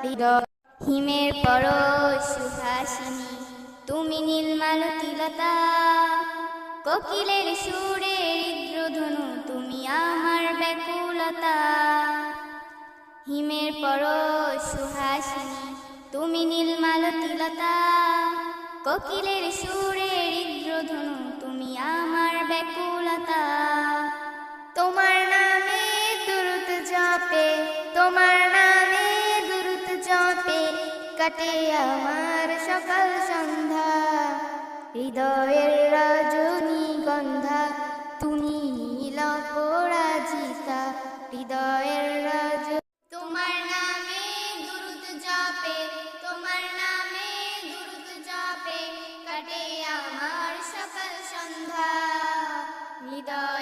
হিমের পর সুহাসিনী, তুমি নীলমালতিলতা কোকিলের সুরে হৃদ্রধনু, তুমি আমার ব্যাকুলতা। হিমের পর সুহাসিনী, তুমি নীলমালতিলতা কোকিলের সুরে কাটে আমার সকাল সন্ধ্যা। হৃদয়ের রজনী গন্ধা, তুমি নীল পরাজিতা। হৃদয়ের রজ তোমার নামে দুরুদ জপে, তোমার নামে দুরুদ জপে, কাটে আমার সকাল সন্ধ্যা। হৃদয়